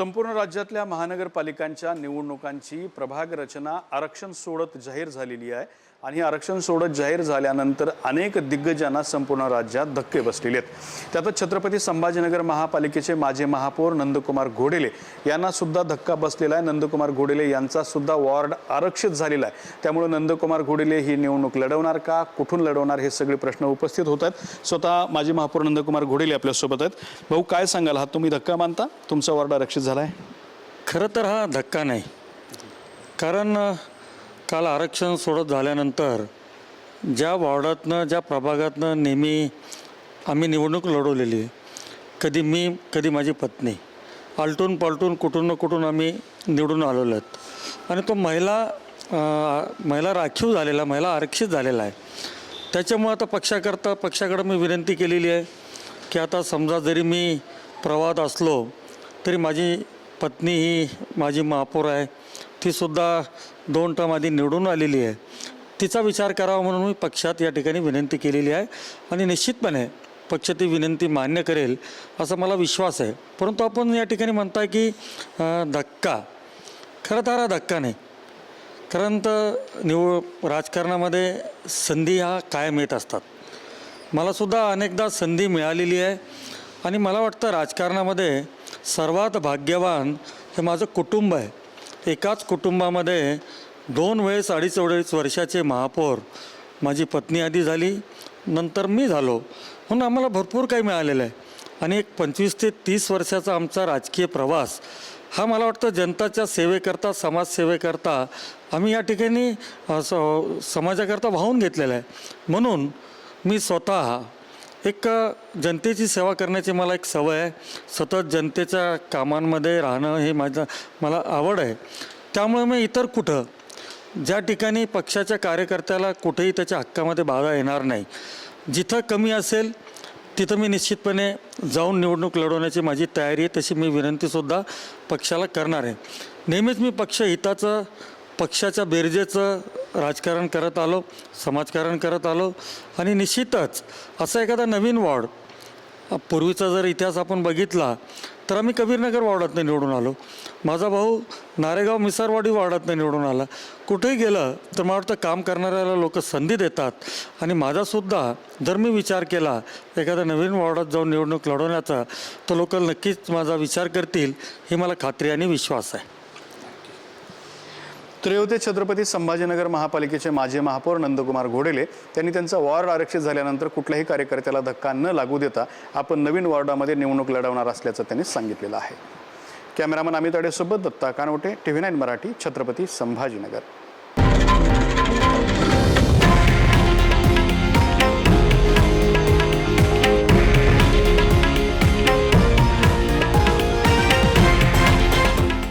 संपूर्ण राज्यातल्या महानगरपालिकांच्या निवडणुकांची प्रभाग रचना आरक्षण सोडत जाहीर झालेली आहे. आणि हे आरक्षण सोडत जाहीर झाल्यानंतर अनेक दिग्गजांना संपूर्ण राज्यात धक्के बसलेले आहेत. त्यातच छत्रपती संभाजीनगर महापालिकेचे माजी महापौर नंदकुमार घोडेले यांना सुद्धा धक्का बसलेला आहे. नंदकुमार घोडेले यांचा सुद्धा वॉर्ड आरक्षित झालेला आहे. त्यामुळे नंदकुमार घोडेले ही निवडणूक लढवणार का कुठून लढवणार हे सगळे प्रश्न उपस्थित होत आहेत. स्वतः माजी महापौर नंदकुमार घोडेले आपल्यासोबत आहेत. भाऊ काय सांगाल? हा तुम्ही धक्का मानता? तुमचा वॉर्ड आरक्षित झाला आहे खरं तर हा धक्का नाही. कारण काल आरक्षण सोडत झाल्यानंतर ज्या वॉर्डातनं ज्या प्रभागातनं नेहमी आम्ही निवडणूक लढवलेली आहे कधी मी कधी माझी पत्नी आलटून पालटून कुठून ना कुठून आम्ही निवडून आलेलो आहेत. आणि तो महिला महिला राखीव झालेला महिला आरक्षित झालेला आहे. त्याच्यामुळे आता पक्षाकरता पक्षाकडं मी विनंती केलेली आहे की आता समजा जरी मी प्रवाहात असलो तरी माझी पत्नी ही माझी महापौर आहे तीसुद्धा दोन टर्म आधी निवडून आलेली आहे. तिचा विचार करावा म्हणून मी पक्षात या ठिकाणी विनंती केलेली आहे आणि निश्चितपणे पक्ष ती विनंती मान्य करेल असा मला विश्वास आहे. परंतु आपण या ठिकाणी म्हणताय की धक्का. खरं तर हा धक्का नाही. कारण तर निवड राजकारणामध्ये संधी ह्या कायम येत असतात. मलासुद्धा अनेकदा संधी मिळालेली आहे आणि मला वाटतं राजकारणामध्ये सर्वात भाग्यवान हे माझं कुटुंब आहे. एकाच कुटुंबामध्ये दोन वेळेस अडीच अडीच वर्षाचे महापौर माझी पत्नी आधी झाली नंतर मी झालो. म्हणून आम्हाला भरपूर काही मिळालेलं आहे. आणि एक पंचवीस ते तीस वर्षाचा आमचा राजकीय प्रवास हा मला वाटतं जनताच्या सेवेकरता समाजसेवेकरता आम्ही या ठिकाणी समाजाकरता वाहून घेतलेला आहे. म्हणून मी स्वतः एक जनतेची सेवा करण्याची मला एक सवय आहे. सतत जनतेच्या कामांमध्ये राहणं हे माझं मला आवड आहे. त्यामुळे मी इतर कुठं ज्या ठिकाणी पक्षाच्या कार्यकर्त्याला कुठेही त्याच्या हक्कामध्ये बाधा येणार नाही जिथं कमी असेल तिथं मी निश्चितपणे जाऊन निवडणूक लढवण्याची माझी तयारी आहे. तशी मी विनंतीसुद्धा पक्षाला करणार आहे. नेहमीच मी पक्ष हिताचं पक्षाच्या बेरजेचं राजकारण करत आलो समाजकारण करत आलो आणि निश्चितच असा एखादा नवीन वॉर्ड पूर्वीचा जर इतिहास आपण बघितला तर आम्ही कबीरनगर वॉर्डातनं निवडून आलो. माझा भाऊ नारेगाव मिसारवाडी वार्डातनं निवडून आला. कुठेही गेलं तर मला वाटतं काम करणाऱ्याला लोक संधी देतात. आणि माझासुद्धा जर मी विचार केला एखाद्या नवीन वॉर्डात जाऊन निवडणूक लढवण्याचा तर लोक नक्कीच माझा विचार करतील ही मला खात्री आणि विश्वास आहे. त्रयोदय छत्रपती संभाजीनगर महापालिकेचे माजी महापौर नंदकुमार घोडेले त्यांनी त्यांचा वॉर्ड आरक्षित झाल्यानंतर कुठल्याही कार्यकर्त्याला धक्का न लागू देता आपण नवीन वॉर्डामध्ये निवडणूक लढवणार असल्याचं त्यांनी सांगितलेलं आहे. Cameraman Amit अडेसोबत Datta Kanwate T V nine Marathi Chhatrapati Sambhajinagar.